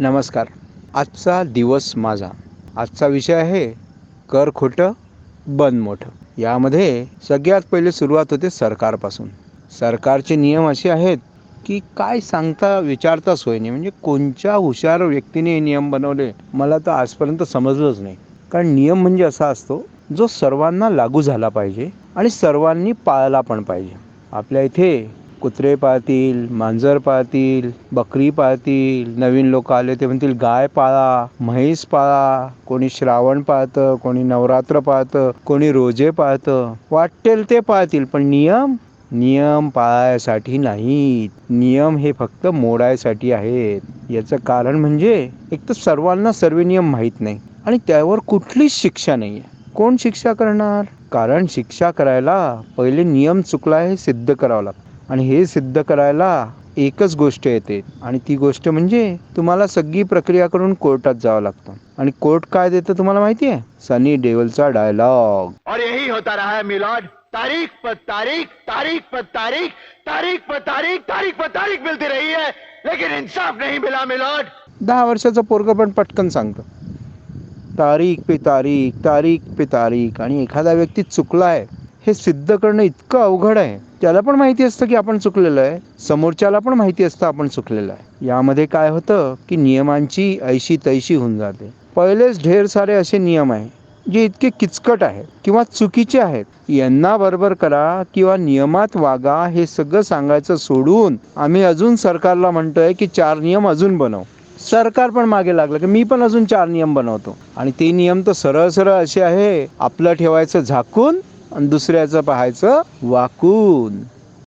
नमस्कार. आजचा दिवस माझा. आजचा विषय आहे कर खोटं बंद मोठं. यामध्ये सगळ्यात पहिले सुरुवात होते सरकारपासून. सरकारचे नियम असे आहेत की काय सांगता विचारता सोय नाही. म्हणजे कोणत्या हुशार व्यक्तीने हे नियम बनवले मला तर आजपर्यंत समजलंच नाही. कारण नियम म्हणजे असा असतो जो सर्वांना लागू झाला पाहिजे आणि सर्वांनी पाळला पण पाहिजे. आपल्या इथे कुत्रे पाळतील मांजर पाळतील बकरी पाळतील नवीन लोक आले ते म्हणतील गाय पाळा म्हैस पाळा कोणी श्रावण पाळतं कोणी नवरात्र पाळतं कोणी रोजे पाळतं वाटेल ते पाळतील पण नियम? नियम पाळायसाठी नाहीत. नियम हे फक्त मोडायसाठी आहेत. याचं कारण म्हणजे एक तर सर्वांना सर्व नियम माहीत नाही आणि त्यावर कुठलीच शिक्षा नाही आहे कोण शिक्षा करणार? कारण शिक्षा करायला पहिले नियम चुकला हे सिद्ध करावं लागतं. आणि हे सिद्ध करायला एकच गोष्ट येते. आणि ती गोष्ट म्हणजे तुम्हाला सगळी प्रक्रिया करून कोर्टात जावं लागतं. आणि कोर्ट काय देतं तुम्हाला माहिती आहे सनी डेवलचा डायलॉग. और यही होता रहा है मिलॉर्ड. तारीख पर तारीख तारीख पर तारीख तारीख पर तारीख तारीख पर तारीख मिलती रही है लेकिन इंसाफ नहीं मिला मिलॉर्ड. दहा वर्षाचं पोरग पण पटकन सांगतं. तारीख पे तारीख तारीख पे तारीख. आणि एखादा व्यक्ती चुकला आहे हे सिद्ध करणं इतकं अवघड आहे. त्याला पण माहिती असतं की आपण चुकलेलं आहे. समोरच्याला पण माहिती असतं आपण चुकलेलं आहे. यामध्ये काय होतं की नियमांची ऐशी तैशी होऊन जाते. पहिलेच ढेर सारे असे नियम आहे जे इतके किचकट आहेत किंवा चुकीचे आहेत. यांना बरोबर करा किंवा नियमात वागा हे सगळं सांगायचं सोडून आम्ही अजून सरकारला म्हणतोय की चार नियम अजून बनव. सरकार पण मागे लागलं की मी पण अजून चार नियम बनवतो. आणि ते नियम तर सरळ सरळ असे आहे आपलं ठेवायचं झाकून आणि दुसऱ्याचं पाहायचं वाकून.